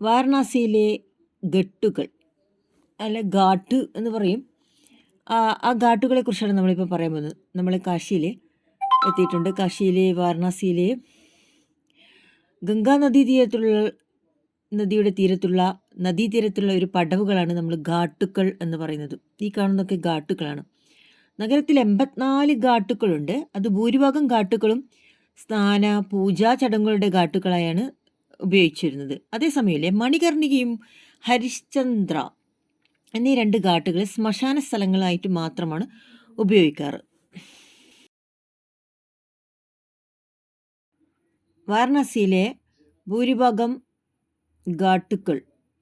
വാരണാസിയിലെ ഘട്ടുകൾ അല്ല ഘാട്ട് എന്ന് പറയും. ആ ഘാട്ടുകളെ കുറിച്ചാണ് നമ്മളിപ്പോൾ പറയാൻ പോകുന്നത്. നമ്മൾ കാശിയിൽ എത്തിയിട്ടുണ്ട്. കാശിയിലെ വാരണാസിയിലെ ഗംഗാ നദീ തീരത്തുള്ള നദിയുടെ തീരത്തുള്ള നദീതീരത്തുള്ള ഒരു പടവുകളാണ് നമ്മൾ ഘാട്ടുക്കൾ എന്ന് പറയുന്നത്. ഈ കാണുന്നതൊക്കെ ഘാട്ടുക്കളാണ് നഗരത്തിൽ എൺപത്തിനാല് ഘാട്ടുക്കളുണ്ട് അത് ഭൂരിഭാഗം ഘാട്ടുക്കളും സ്നാന പൂജാ ചടങ്ങുകളുടെ ഘാട്ടുക്കളായാണ് ഉപയോഗിച്ചിരുന്നത്. അതേസമയമില്ലേ മണികർണികയും ഹരിശ്ചന്ദ്ര എന്നീ രണ്ട് ഘാട്ടുകൾ ശ്മശാന സ്ഥലങ്ങളായിട്ട് മാത്രമാണ് ഉപയോഗിക്കാറ്. വാരണാസിയിലെ ഭൂരിഭാഗം ഘാട്ടുകൾ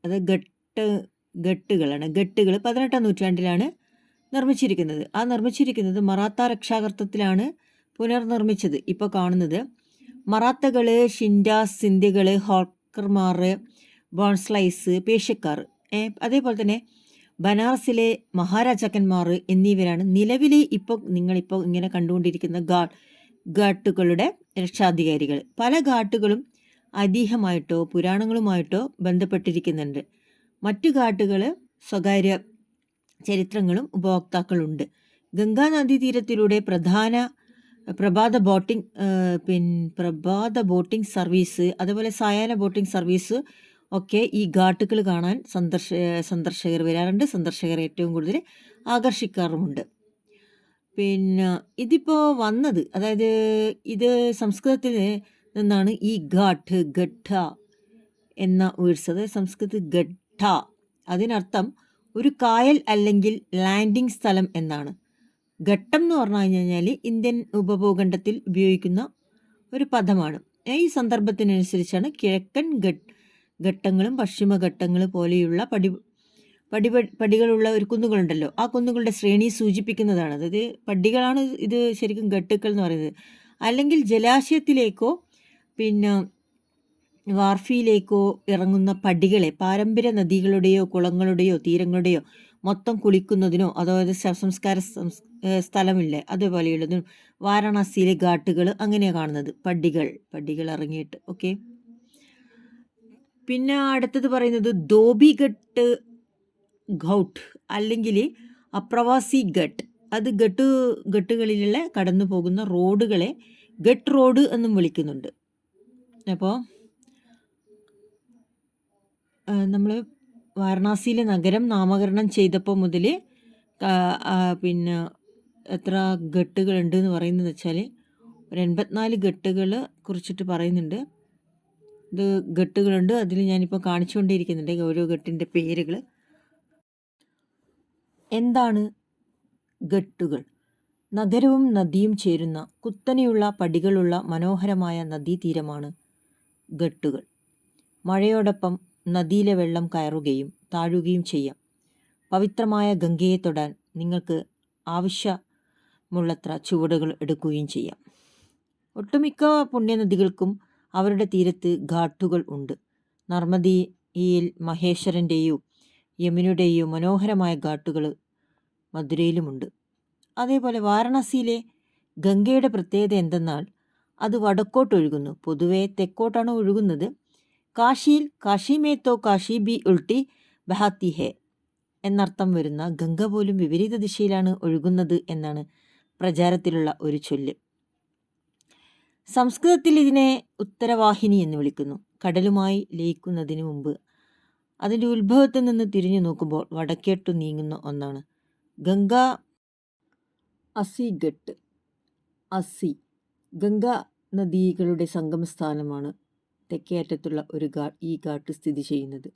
അത് ഘട്ട് ഘട്ടുകളാണ്. ഘട്ടുകൾ പതിനെട്ടാം നൂറ്റാണ്ടിലാണ് നിർമ്മിച്ചിരിക്കുന്നത്. ആ നിർമ്മിച്ചിരിക്കുന്നത് മറാത്ത രക്ഷാകർത്തത്തിലാണ് പുനർനിർമ്മിച്ചത്. ഇപ്പോൾ കാണുന്നത് മറാത്തകൾ ഷിൻഡാസ് സിന്ധികൾ ഹോക്കർമാർ ബോൺസ്ലൈസ് പേഷ്യക്കാർ അതേപോലെ തന്നെ ബനാറസിലെ മഹാരാജാക്കന്മാർ എന്നിവരാണ് നിലവിലെ ഇപ്പോൾ നിങ്ങളിപ്പോൾ ഇങ്ങനെ കണ്ടുകൊണ്ടിരിക്കുന്ന ഗാ ഘാട്ടുകളുടെ രക്ഷാധികാരികൾ പല ഘാട്ടുകളും ഐതിഹ്യമായിട്ടോ പുരാണങ്ങളുമായിട്ടോ ബന്ധപ്പെട്ടിരിക്കുന്നുണ്ട്. മറ്റു ഘാട്ടുകൾ സ്വകാര്യ ചരിത്രങ്ങളും ഉപഭോക്താക്കളുണ്ട്. ഗംഗാ തീരത്തിലൂടെ പ്രധാന പ്രഭാത ബോട്ടിംഗ് പിന്നെ പ്രഭാത ബോട്ടിംഗ് സർവീസ് അതുപോലെ സായാഹ്ന ബോട്ടിംഗ് സർവീസ് ഒക്കെ ഈ ഘാട്ടുകൾ കാണാൻ സന്ദർശ സന്ദർശകർ വരാറുണ്ട്. സന്ദർശകർ ഏറ്റവും കൂടുതൽ ആകർഷിക്കാറുമുണ്ട്. പിന്നെ ഇതിപ്പോൾ വന്നത് അതായത് ഇത് സംസ്കൃതത്തിൽ നിന്നാണ് ഈ ഘാട്ട് ഘട്ട എന്ന വേർഡ്സ് അതായത് സംസ്കൃത ഘട്ട അതിനർത്ഥം ഒരു കായൽ അല്ലെങ്കിൽ ലാൻഡിംഗ് സ്ഥലം എന്നാണ്. ഘട്ടം എന്ന് പറഞ്ഞു കഴിഞ്ഞാൽ ഇന്ത്യൻ ഉപഭൂഖണ്ഡത്തിൽ ഉപയോഗിക്കുന്ന ഒരു പദമാണ്. ഈ സന്ദർഭത്തിനനുസരിച്ചാണ് കിഴക്കൻ ഘട്ട് ഘട്ടങ്ങളും പശ്ചിമഘട്ടങ്ങൾ പോലെയുള്ള പടി പടി പടികളുള്ള ഒരു കുന്നുകളുണ്ടല്ലോ. ആ കുന്നുകളുടെ ശ്രേണി സൂചിപ്പിക്കുന്നതാണ്. അതായത് പടികളാണ് ഇത് ശരിക്കും ഘട്ടുക്കൾ എന്ന് പറയുന്നത്. അല്ലെങ്കിൽ ജലാശയത്തിലേക്കോ പിന്നെ വാർഫിയിലേക്കോ ഇറങ്ങുന്ന പടികളെ പാരമ്പര്യ നദികളുടെയോ കുളങ്ങളുടെയോ തീരങ്ങളുടെയോ മൊത്തം കുളിക്കുന്നതിനോ അതായത് ശവസംസ്കാര സ്ഥലമില്ലേ അതുപോലെയുള്ളതും വാരണാസിയിലെ ഘാട്ടുകൾ അങ്ങനെയാണ് കാണുന്നത്. പടികൾ പടികൾ ഇറങ്ങിയിട്ട് ഓക്കെ പിന്നെ അടുത്തത് പറയുന്നത് ധോബിഘട്ട് ഘൗട്ട് അല്ലെങ്കിൽ അപ്രവാസി ഘട്ട്. അത് ഘട്ട് ഘട്ടുകളിലുള്ള കടന്നു പോകുന്ന റോഡുകളെ ഘട്ട് റോഡ് എന്നും വിളിക്കുന്നുണ്ട്. അപ്പോൾ നമ്മൾ വാരണാസിയിലെ നഗരം നാമകരണം ചെയ്തപ്പോൾ മുതൽ പിന്നെ എത്ര ഘട്ടുകളുണ്ട് എന്ന് പറയുന്നത് വെച്ചാൽ ഒരു എൺപത്തിനാല് ഘട്ടുകൾ കുറിച്ചിട്ട് പറയുന്നുണ്ട്. ഇത് ഘട്ടുകളുണ്ട്. അതിൽ ഞാനിപ്പോൾ കാണിച്ചുകൊണ്ടിരിക്കുന്നുണ്ട് ഓരോ ഘട്ടിന്റെ പേരുകൾ എന്താണ് ഘട്ടുകൾ? നഗരവും നദിയും ചേരുന്ന കുത്തനെയുള്ള പടികളുള്ള മനോഹരമായ നദീതീരമാണ് ഘട്ടുകൾ. മഴയോടൊപ്പം നദിയിലെ വെള്ളം കയറുകയും താഴുകയും ചെയ്യാം. പവിത്രമായ ഗംഗയെ തൊടാൻ നിങ്ങൾക്ക് ആവശ്യമുള്ളത്ര ചുവടുകൾ എടുക്കുകയും ചെയ്യാം. ഒട്ടുമിക്ക പുണ്യനദികൾക്കും അവരുടെ തീരത്ത് ഘാട്ടുകൾ ഉണ്ട്. നർമ്മദിയിൽ മഹേശ്വരന്റെയോ യമുനയുടെയോ മനോഹരമായ ഘാട്ടുകൾ മധുരയിലുമുണ്ട്. അതേപോലെ വാരണാസിയിലെ ഗംഗയുടെ പ്രത്യേകത എന്തെന്നാൽ അത് വടക്കോട്ടൊഴുകുന്നു. പൊതുവേ തെക്കോട്ടാണ് ഒഴുകുന്നത്. കാശിയിൽ കാശി മേത്തോ കാശി ബി ഉൾട്ടി ബഹാത്തി ഹെ എന്നർത്ഥം വരുന്ന ഗംഗ പോലും വിപരീത ദിശയിലാണ് ഒഴുകുന്നത് എന്നാണ് പ്രചാരത്തിലുള്ള ഒരു ചൊല്ല്. സംസ്കൃതത്തിൽ ഇതിനെ ഉത്തരവാഹിനി എന്ന് വിളിക്കുന്നു. കടലുമായി ലയിക്കുന്നതിന് മുമ്പ് അതിന്റെ ഉത്ഭവത്തിൽ നിന്ന് തിരിഞ്ഞു നോക്കുമ്പോൾ വടക്കേട്ടു നീങ്ങുന്ന ഒന്നാണ്. ഗംഗ അസിഘട്ട് അസി ഗംഗ നദികളുടെ സംഗമസ്ഥാനമാണ്. തെക്കേ അറ്റത്തുള്ള ഒരു ഘാട്ട് ഈ ഘാട്ട് സ്ഥിതി ചെയ്യുന്നത്.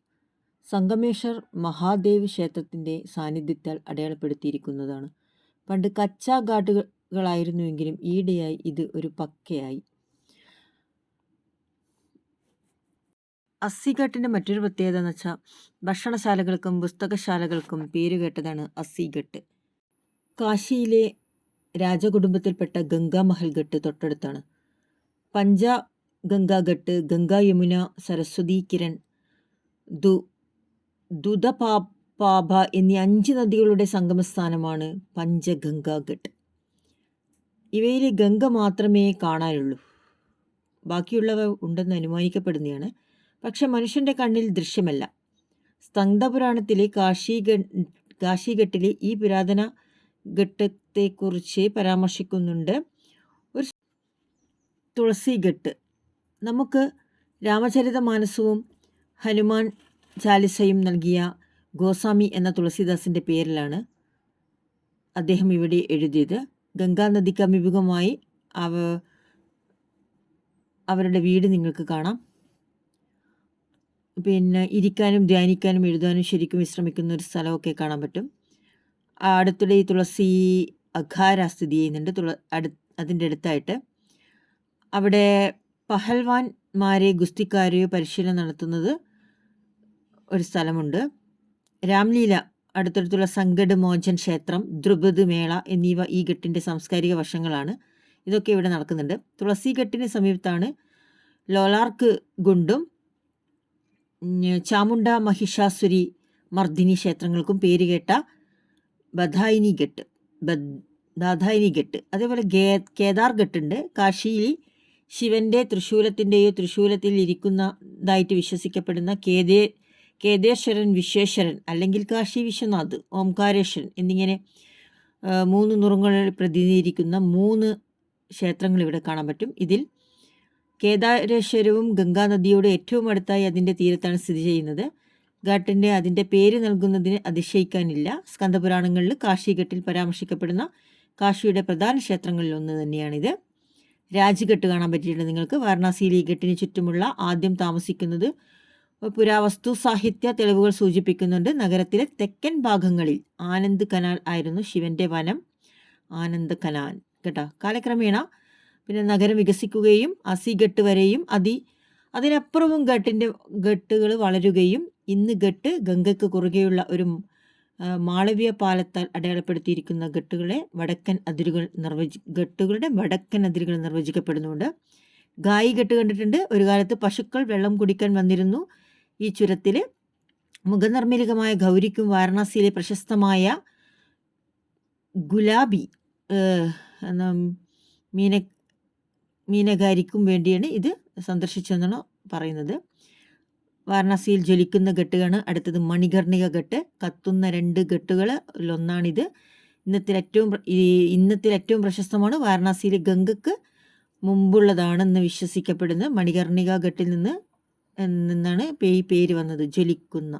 സംഗമേശ്വർ മഹാദേവ് ക്ഷേത്രത്തിന്റെ സാന്നിധ്യത്താൽ അടയാളപ്പെടുത്തിയിരിക്കുന്നതാണ്. പണ്ട് കച്ചാ ഘാട്ടുകളായിരുന്നുവെങ്കിലും ഈയിടെയായി ഇത് ഒരു പക്കയായി. അസ്സിഘട്ടിന്റെ മറ്റൊരു പ്രത്യേകത എന്ന് വെച്ചാൽ ഭക്ഷണശാലകൾക്കും പുസ്തകശാലകൾക്കും പേരുകേട്ടതാണ് അസ്സിഘട്ട്. കാശിയിലെ രാജകുടുംബത്തിൽപ്പെട്ട ഗംഗാമഹൽ ഘട്ട് തൊട്ടടുത്താണ്. പഞ്ച ഗംഗാഘട്ട് ഗംഗാ യമുന സരസ്വതി കിരൺ ദു ദുതപാപ എന്നീ അഞ്ച് നദികളുടെ സംഗമസ്ഥാനമാണ് പഞ്ചഗംഗാഘട്ട്. ഇവയിൽ ഗംഗ മാത്രമേ കാണാനുള്ളൂ ബാക്കിയുള്ളവ ഉണ്ടെന്ന് അനുമാനിക്കപ്പെടുന്നതാണ്. പക്ഷെ മനുഷ്യന്റെ കണ്ണിൽ ദൃശ്യമല്ല. സ്തംഗപുരാണത്തിലെ കാശി കാശിഘട്ടിലെ ഈ പുരാതന ഘട്ടത്തെക്കുറിച്ച് പരാമർശിക്കുന്നുണ്ട്. ഒരു തുളസി ഘട്ട് രാമചരിത മാനസവും ഹനുമാൻ ചാലിസയും നൽകിയ ഗോസ്വാമി എന്ന തുളസിദാസിന്റെ പേരിലാണ് അദ്ദേഹം ഇവിടെ എഴുതിയത്. ഗംഗാനദിക്ക് അഭിമുഖമായി അവ അവരുടെ വീട് നിങ്ങൾക്ക് കാണാം. പിന്നെ ഇരിക്കാനും ധ്യാനിക്കാനും എഴുതാനും ശരിക്കും വിശ്രമിക്കുന്ന ഒരു സ്ഥലമൊക്കെ കാണാൻ പറ്റും. അടുത്തിടെ ഈ തുളസി അഖാര സ്ഥിതി ചെയ്യുന്നുണ്ട്. തുള അടു അതിന്റെ അടുത്തായിട്ട്. അവിടെ പഹൽവാൻമാരെ ഗുസ്തിക്കാരെയോ പരിശീലനം നടത്തുന്നത് ഒരു സ്ഥലമുണ്ട്. രാംലീല അടുത്തടുത്തുള്ള സങ്കട് മോചൻ ക്ഷേത്രം ദ്രുപദ് മേള എന്നിവ ഈ ഘട്ടിന്റെ സാംസ്കാരിക വശങ്ങളാണ്. ഇതൊക്കെ ഇവിടെ നടക്കുന്നുണ്ട്. തുളസി ഘട്ടിന് സമീപത്താണ് ലോലാർക്ക് ഗുണ്ടും ചാമുണ്ട മഹിഷാസുരി മർദ്ദിനി ക്ഷേത്രങ്ങൾക്കും പേരുകേട്ട ബധായിനി ഘട്ട് ബധായിനി ഘട്ട്. അതേപോലെ കേദാർ ഘട്ടുണ്ട്. കാശിയിൽ ശിവന്റെ തൃശൂലത്തിന്റെയോ തൃശൂലത്തിൽ ഇരിക്കുന്നതായിട്ട് വിശ്വസിക്കപ്പെടുന്ന കേദേ കേദേശ്വരൻ വിശ്വേശ്വരൻ അല്ലെങ്കിൽ കാശി വിശ്വനാഥ് ഓംകാരേശ്വരൻ എന്നിങ്ങനെ മൂന്ന് നുറുങ്ങളിൽ പ്രതിനിധീകരിക്കുന്ന മൂന്ന് ക്ഷേത്രങ്ങൾ ഇവിടെ കാണാൻ പറ്റും. ഇതിൽ കേദാരേശ്വരവും ഗംഗാനദിയോട് ഏറ്റവും അടുത്തായി അതിന്റെ തീരത്താണ് സ്ഥിതി ചെയ്യുന്നത്. ഘട്ടിന്റെ അതിന്റെ പേര് നൽകുന്നതിന് അതിശയിക്കാനില്ല. സ്കന്ദപുരാണങ്ങളിൽ കാശിഘട്ടിൽ പരാമർശിക്കപ്പെടുന്ന കാശിയുടെ പ്രധാന ക്ഷേത്രങ്ങളിൽ ഒന്ന് തന്നെയാണിത്. രാജ്ഘട്ട് കാണാൻ പറ്റിയിട്ടുണ്ട് നിങ്ങൾക്ക്. വാരണാസിയിലെ ഈ ഘട്ടിന് ചുറ്റുമുള്ള ആദ്യം താമസിക്കുന്നത് പുരാവസ്തു സാഹിത്യ തെളിവുകൾ സൂചിപ്പിക്കുന്നുണ്ട്. നഗരത്തിലെ തെക്കൻ ഭാഗങ്ങളിൽ ആനന്ദ് കനാൽ ആയിരുന്നു ശിവന്റെ വനം. ആനന്ദ് കനാൽ. കേട്ടോ? കാലക്രമേണ പിന്നെ നഗരം വികസിക്കുകയും അസിഘട്ട് വരെയും അതി അതിനപ്പുറവും ഘട്ടിന്റെ ഘട്ടുകൾ വളരുകയും ഇന്ന് ഘട്ട് ഗംഗയ്ക്ക് കുറുകെയുള്ള ഒരു മാളവ്യ പാലത്താൽ അടയാളപ്പെടുത്തിയിരിക്കുന്ന ഘട്ടുകളെ വടക്കൻ അതിരുകൾ നിർവചി ഘട്ടുകളുടെ വടക്കൻ അതിരുകൾ നിർവചിക്കപ്പെടുന്നുണ്ട്. ഗായി ഘട്ട് കണ്ടിട്ടുണ്ട്. ഒരു കാലത്ത് പശുക്കൾ വെള്ളം കുടിക്കാൻ വന്നിരുന്നു. ഈ ചുരത്തിൽ മുഖനിർമ്മിലികമായ ഗൗരിക്കും വാരണാസിയിലെ പ്രശസ്തമായ ഗുലാബി മീന മീനകാരിക്കും വേണ്ടിയാണ് ഇത് സന്ദർശിച്ചതെന്നാണ് പറയുന്നത്. വാരണാസിയിൽ ജ്വലിക്കുന്ന ഘട്ടുകാണ് അടുത്തത് മണികർണിക ഘട്ട് കത്തുന്ന രണ്ട് ഘട്ടുകളിലൊന്നാണിത് ഇന്നത്തിൽ ഏറ്റവും ഇന്നത്തിൽ ഏറ്റവും പ്രശസ്തമാണ് വാരണാസിയിലെ ഗംഗക്ക് മുമ്പുള്ളതാണെന്ന് വിശ്വസിക്കപ്പെടുന്ന മണികർണിക ഘട്ടിൽ നിന്ന് നിന്നാണ് ഈ പേര് വന്നത്. ജ്വലിക്കുന്ന.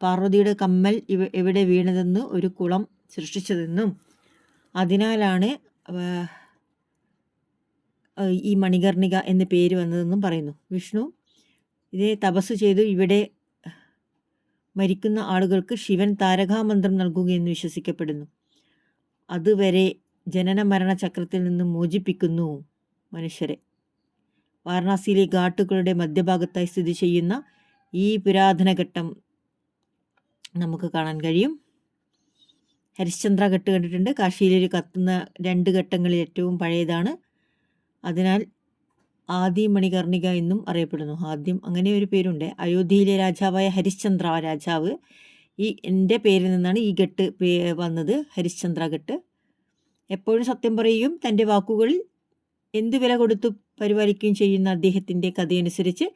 പാർവതിയുടെ കമ്മൽ ഇവ എവിടെ വീണതെന്ന് ഒരു കുളം സൃഷ്ടിച്ചതെന്നും അതിനാലാണ് ഈ മണികർണിക എന്ന പേര് വന്നതെന്നും പറയുന്നു. വിഷ്ണു ഇതേ തപസ് ചെയ്തു ഇവിടെ മരിക്കുന്ന ആളുകൾക്ക് ശിവൻ താരകാമന്ത്രം നൽകുകയെന്ന് വിശ്വസിക്കപ്പെടുന്നു. അതുവരെ ജനന മരണ ചക്രത്തിൽ നിന്ന് മോചിപ്പിക്കുന്നു മനുഷ്യരെ. വാരണാസിയിലെ ഘാട്ടുകളുടെ മധ്യഭാഗത്തായി സ്ഥിതി ചെയ്യുന്ന ഈ പുരാതന ഘട്ടം നമുക്ക് കാണാൻ കഴിയും. ഹരിശ്ചന്ദ്ര ഘട്ട് കണ്ടിട്ടുണ്ട്. കാശിയിലൊരു കത്തുന്ന രണ്ട് ഘട്ടങ്ങളിൽ ഏറ്റവും പഴയതാണ്. അതിനാൽ ആദി മണികർണിക എന്നും അറിയപ്പെടുന്നു. ആദ്യം അങ്ങനെ ഒരു പേരുണ്ട്. അയോധ്യയിലെ രാജാവായ ഹരിശ്ചന്ദ്ര രാജാവ്. ഈ എന്റെ പേരിൽ നിന്നാണ് ഈ ഘട്ട് വന്നത്. ഹരിശ്ചന്ദ്ര ഘട്ട്. എപ്പോഴും സത്യം പറയുകയും തന്റെ വാക്കുകളിൽ എന്ത് വില കൊടുത്തു പരിപാലിക്കുകയും ചെയ്യുന്ന അദ്ദേഹത്തിന്റെ കഥയനുസരിച്ച്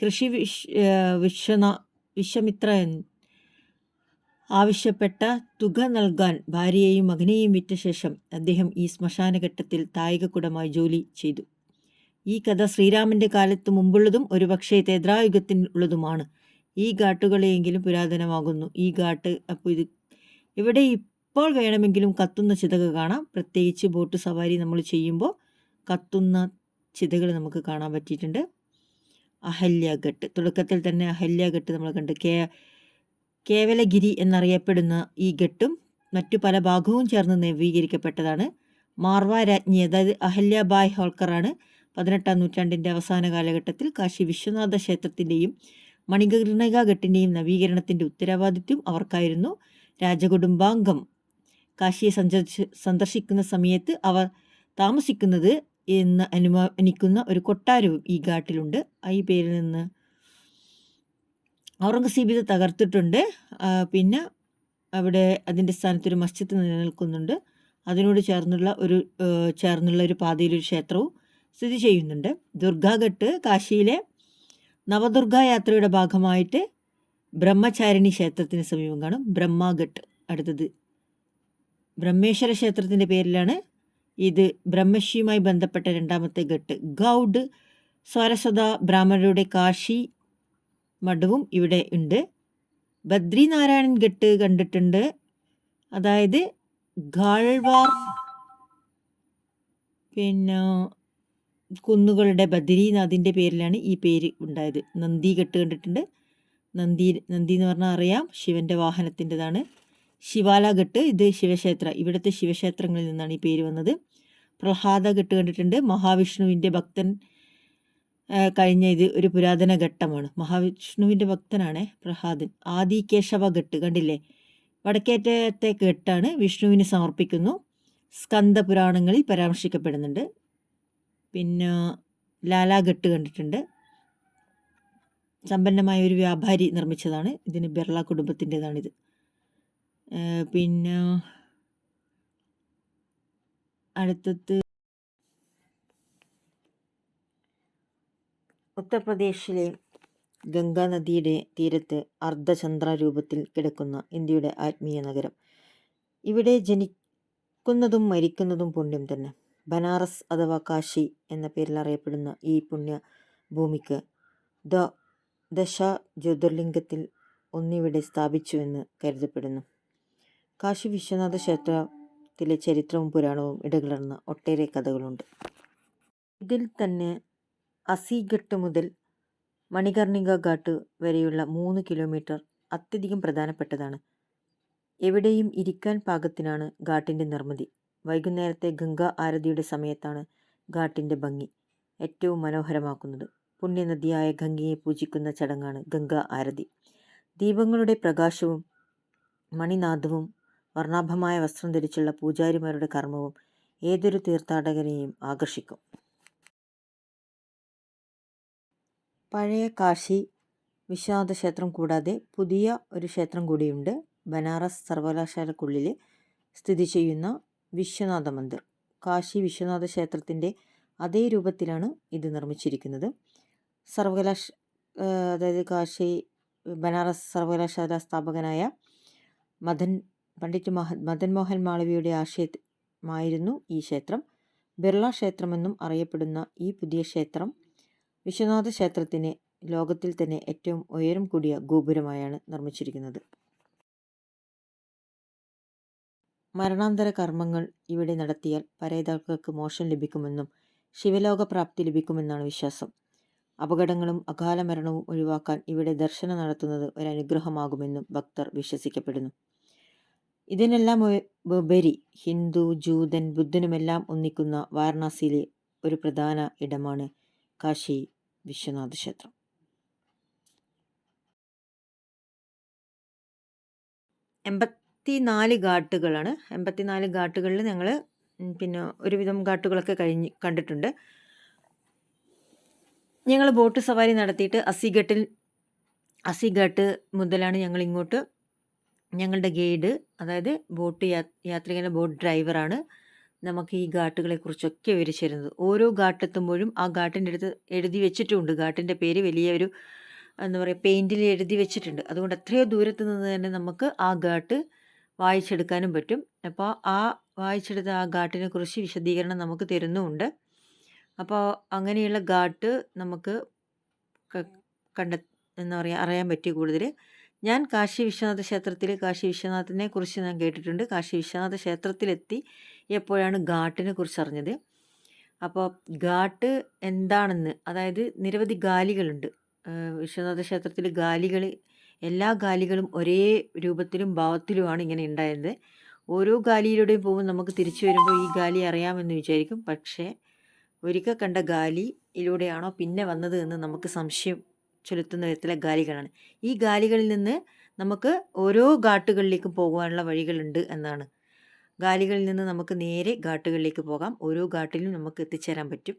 കൃഷി വിശ് വിശ്വന വിശ്വമിത്ര ആവശ്യപ്പെട്ട തുക നൽകാൻ ഭാര്യയെയും മകനെയും വിറ്റ ശേഷം അദ്ദേഹം ഈ ശ്മശാനഘട്ടത്തിൽ തായികക്കുടമായി ജോലി ചെയ്തു. ഈ കഥ ശ്രീരാമന്റെ കാലത്ത് മുമ്പുള്ളതും ഒരുപക്ഷെ തെദ്രായുഗത്തിനുള്ളതുമാണ് ഈ ഘാട്ടുകളെയെങ്കിലും പുരാതനമാകുന്നു. ഈ ഘാട്ട് അപ്പോൾ ഇത് ഇവിടെ ഇപ്പോൾ വേണമെങ്കിലും കത്തുന്ന ചിതക കാണാം. പ്രത്യേകിച്ച് ബോട്ട് സവാരി നമ്മൾ ചെയ്യുമ്പോൾ കത്തുന്ന ചിതകൾ നമുക്ക് കാണാൻ പറ്റിയിട്ടുണ്ട്. അഹല്യഘട്ട് തുടക്കത്തിൽ തന്നെ അഹല്യഘട്ട് നമ്മൾ കണ്ട്. കേ കേവലഗിരി എന്നറിയപ്പെടുന്ന ഈ ഘട്ടും മറ്റു പല ഭാഗവും ചേർന്ന് നവീകരിക്കപ്പെട്ടതാണ്. മാർവാ രാജ്ഞി അതായത് അഹല്യബായ് ഹോൾക്കറാണ് പതിനെട്ടാം നൂറ്റാണ്ടിന്റെ അവസാന കാലഘട്ടത്തിൽ കാശി വിശ്വനാഥ ക്ഷേത്രത്തിന്റെയും മണികർണികാഘട്ടിന്റെയും നവീകരണത്തിന്റെ ഉത്തരവാദിത്വം അവർക്കായിരുന്നു രാജകുടുംബാംഗം. കാശിയെ സന്ദർശി സന്ദർശിക്കുന്ന സമയത്ത് അവർ താമസിക്കുന്നത് എന്ന് അനുമാനിക്കുന്ന ഒരു കൊട്ടാരവും ഈ ഘാട്ടിലുണ്ട്. ഈ പേരിൽ നിന്ന് ഔറംഗസീബ് ഇത് തകർത്തിട്ടുണ്ട്. പിന്നെ അവിടെ അതിന്റെ സ്ഥാനത്ത് ഒരു മസ്ജിദ് നിലനിൽക്കുന്നുണ്ട്. അതിനോട് ചേർന്നുള്ള ഒരു ചേർന്നുള്ള ഒരു പാതയിലൊരു ക്ഷേത്രവും സ്ഥിതി ചെയ്യുന്നുണ്ട്. ദുർഗാഘട്ട് കാശിയിലെ നവദുർഗ യാത്രയുടെ ഭാഗമായിട്ട് ബ്രഹ്മചാരിണി ക്ഷേത്രത്തിന് സമീപം കാണും. ബ്രഹ്മഘട്ട്. അടുത്തത് ബ്രഹ്മേശ്വര ക്ഷേത്രത്തിന്റെ പേരിലാണ് ഇത് ബ്രഹ്മശ്രീയുമായി ബന്ധപ്പെട്ട രണ്ടാമത്തെ ഘട്ട്. ഗൗഡ് സ്വരസ്വത ബ്രാഹ്മണരുടെ കാശി മഠവും ഇവിടെ ഉണ്ട്. ബദ്രിനാരായണൻ ഘട്ട് കണ്ടിട്ടുണ്ട്. അതായത് ഗാൾവാർ. പിന്നെ കുന്നുകളുടെ ബദ്രീനാഥിന്റെ പേരിലാണ് ഈ പേര് ഉണ്ടായത്. നന്ദി കെട്ട് കണ്ടിട്ടുണ്ട്. നന്ദി നന്ദി എന്ന് പറഞ്ഞാൽ അറിയാം. ശിവന്റെ വാഹനത്തിന്റെതാണ്. ശിവാല ഘട്ട് ഇത് ശിവക്ഷേത്ര. ഇവിടുത്തെ ശിവക്ഷേത്രങ്ങളിൽ നിന്നാണ് ഈ പേര് വന്നത്. പ്രഹ്ലാദ ഘട്ട് കണ്ടിട്ടുണ്ട്. മഹാവിഷ്ണുവിന്റെ ഭക്തൻ കഴിഞ്ഞ ഇത് ഒരു പുരാതന ഘട്ടമാണ്. മഹാവിഷ്ണുവിന്റെ ഭക്തനാണ് പ്രഹ്ലാദൻ. ആദി കേശവ ഘട്ട് കണ്ടില്ലേ? വടക്കേറ്റത്തെ ഘട്ടാണ് വിഷ്ണുവിന് സമർപ്പിക്കുന്നു. സ്കന്ദ പുരാണങ്ങളിൽ പരാമർശിക്കപ്പെടുന്നുണ്ട്. പിന്നെ ലാലാഘട്ട് കണ്ടിട്ടുണ്ട്. സമ്പന്നമായ ഒരു വ്യാപാരി നിർമ്മിച്ചതാണ്. ഇതിന് ബിർള കുടുംബത്തിന്റെതാണിത്. പിന്നെ അടുത്തത് ഉത്തർപ്രദേശിലെ ഗംഗാ നദിയുടെ തീരത്ത് അർദ്ധചന്ദ്ര രൂപത്തിൽ കിടക്കുന്ന ഇന്ത്യയുടെ ആത്മീയ നഗരം. ഇവിടെ ജനിക്കുന്നതും മരിക്കുന്നതും പുണ്യം തന്നെ. ബനാറസ് അഥവാ കാശി എന്ന പേരിൽ അറിയപ്പെടുന്ന ഈ പുണ്യ ഭൂമിക്ക് ദ ദശ ജ്യോതിർലിംഗത്തിൽ ഒന്നിവിടെ സ്ഥാപിച്ചുവെന്ന് കരുതപ്പെടുന്നു. കാശി വിശ്വനാഥ ക്ഷേത്രത്തിലെ ചരിത്രവും പുരാണവും ഇടകലർന്ന ഒട്ടേറെ കഥകളുണ്ട്. ഇതിൽ തന്നെ അസിഘട്ട് മുതൽ മണികർണിക ഘാട്ട് വരെയുള്ള മൂന്ന് കിലോമീറ്റർ അത്യധികം പ്രധാനപ്പെട്ടതാണ്. എവിടെയും ഇരിക്കാൻ പാകത്തിനാണ് ഘാട്ടിന്റെ നിർമ്മിതി. വൈകുന്നേരത്തെ ഗംഗാ ആരതിയുടെ സമയത്താണ് ഘാട്ടിന്റെ ഭംഗി ഏറ്റവും മനോഹരമാക്കുന്നത്. പുണ്യനദിയായ ഗംഗയെ പൂജിക്കുന്ന ചടങ്ങാണ് ഗംഗാ ആരതി ദീപങ്ങളുടെ പ്രകാശവും മണിനാദവും വർണാഭമായ വസ്ത്രം ധരിച്ചുള്ള പൂജാരിമാരുടെ കർമ്മവും ഏതൊരു തീർത്ഥാടകനെയും ആകർഷിക്കും. പഴയ കാശി വിശ്വനാഥ ക്ഷേത്രം കൂടാതെ പുതിയ ഒരു ക്ഷേത്രം കൂടിയുണ്ട്. ബനാറസ് സർവകലാശാലക്കുള്ളിൽ സ്ഥിതി ചെയ്യുന്ന വിശ്വനാഥ മന്ദിർ കാശി വിശ്വനാഥ ക്ഷേത്രത്തിന്റെ അതേ രൂപത്തിലാണ് ഇത് നിർമ്മിച്ചിരിക്കുന്നത്. സർവകലാശ അതായത് കാശി ബനാറസ് സർവകലാശാല സ്ഥാപകനായ മദൻ പണ്ഡിറ്റ് മഹ മദൻ മോഹൻ മാളവിയുടെ ആശയമായിരുന്നു ഈ ക്ഷേത്രം. ബിർള ക്ഷേത്രമെന്നും അറിയപ്പെടുന്ന ഈ പുതിയ ക്ഷേത്രം വിശ്വനാഥ ക്ഷേത്രത്തിന് ലോകത്തിൽ തന്നെ ഏറ്റവും ഉയരം കൂടിയ ഗോപുരമായാണ് നിർമ്മിച്ചിരിക്കുന്നത്. മരണാന്തര കർമ്മങ്ങൾ ഇവിടെ നടത്തിയാൽ പരേതാക്കൾക്ക് മോക്ഷം ലഭിക്കുമെന്നും ശിവലോക പ്രാപ്തി ലഭിക്കുമെന്നാണ് വിശ്വാസം. അപകടങ്ങളും അകാല മരണവും ഒഴിവാക്കാൻ ഇവിടെ ദർശനം നടത്തുന്നത് ഒരു അനുഗ്രഹമാകുമെന്നും ഭക്തർ വിശ്വസിക്കപ്പെടുന്നു. ഇതിനെല്ലാം ഉപരി ഹിന്ദു ജൂതൻ ബുദ്ധനുമെല്ലാം ഒന്നിക്കുന്ന വാരണാസിയിലെ ഒരു പ്രധാന ഇടമാണ് കാശി വിശ്വനാഥ ക്ഷേത്രം എൺപത്തി നാല് ഘാട്ടുകളാണ്. എൺപത്തി നാല് ഘാട്ടുകളിൽ ഞങ്ങൾ പിന്നെ ഒരുവിധം ഘാട്ടുകളൊക്കെ കഴിഞ്ഞ് കണ്ടിട്ടുണ്ട്. ഞങ്ങൾ ബോട്ട് സവാരി നടത്തിയിട്ട് അസിഘട്ടിൽ അസിഘട്ട് മുതലാണ് ഞങ്ങൾ ഇങ്ങോട്ട് ഞങ്ങളുടെ ഗൈഡ് അതായത് ബോട്ട് യാത്രികന്റെ ബോട്ട് ഡ്രൈവറാണ് നമുക്ക് ഈ ഘാട്ടുകളെക്കുറിച്ചൊക്കെ വിവരിച്ചു തരുന്നത് ഓരോ ഘാട്ടെത്തുമ്പോഴും ആ ഘാട്ടിന്റെ അടുത്ത് എഴുതി വെച്ചിട്ടുമുണ്ട് ഘാട്ടിന്റെ പേര് വലിയ ഒരു എന്താ പറയുക പെയിന്റിൽ എഴുതി വെച്ചിട്ടുണ്ട്. അതുകൊണ്ട് എത്രയോ ദൂരത്ത് നിന്ന് തന്നെ നമുക്ക് ആ ഘാട്ട് വായിച്ചെടുക്കാനും പറ്റും. അപ്പോൾ ആ വായിച്ചെടുത്ത ആ ഘാട്ടിനെ കുറിച്ച് വിശദീകരണം നമുക്ക് തരുന്നുമുണ്ട്. അപ്പോൾ അങ്ങനെയുള്ള ഘാട്ട് നമുക്ക് കണ്ട എന്താ പറയുക അറിയാൻ പറ്റി കൂടുതൽ ഞാൻ കാശി വിശ്വനാഥ ക്ഷേത്രത്തിൽ കാശി വിശ്വനാഥനെ കുറിച്ച് ഞാൻ കേട്ടിട്ടുണ്ട്. കാശി വിശ്വനാഥ ക്ഷേത്രത്തിലെത്തി എപ്പോഴാണ് ഘാട്ടിനെ കുറിച്ച് അറിഞ്ഞത്? അപ്പോൾ ഘാട്ട് എന്താണെന്ന് അതായത് നിരവധി ഗാലികളുണ്ട്. വിശ്വനാഥ ക്ഷേത്രത്തിൽ ഗാലികൾ എല്ലാ ഗാലികളും ഒരേ രൂപത്തിലും ഭാവത്തിലുമാണ് ഇങ്ങനെ ഉണ്ടായത്. ഓരോ ഗാലിയിലൂടെയും പോകുമ്പോൾ നമുക്ക് തിരിച്ചു വരുമ്പോൾ ഈ ഗാലി അറിയാമെന്ന് വിചാരിക്കും. പക്ഷേ ഒരിക്കൽ കണ്ട ഗാലിയിലൂടെയാണോ പിന്നെ വന്നത് എന്ന് നമുക്ക് സംശയം ചെലുത്തുന്ന വിധത്തിലെ ഗാലികളാണ്. ഈ ഗാലികളിൽ നിന്ന് നമുക്ക് ഓരോ ഘാട്ടുകളിലേക്കും പോകുവാനുള്ള വഴികളുണ്ട് എന്നാണ്. ഗാലികളിൽ നിന്ന് നമുക്ക് നേരെ ഘാട്ടുകളിലേക്ക് പോകാം. ഓരോ ഘാട്ടിലും നമുക്ക് എത്തിച്ചേരാൻ പറ്റും.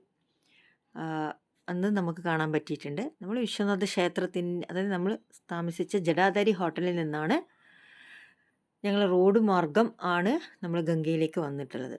അന്ന് നമുക്ക് കാണാൻ പറ്റിയിട്ടുണ്ട്. നമ്മൾ വിശ്വനാഥ ക്ഷേത്രത്തിന് അതായത് നമ്മൾ താമസിച്ച ജഡാധാരി ഹോട്ടലിൽ നിന്നാണ് ഞങ്ങൾ റോഡ് മാർഗം ആണ് നമ്മൾ ഗംഗയിലേക്ക് വന്നിട്ടുള്ളത്.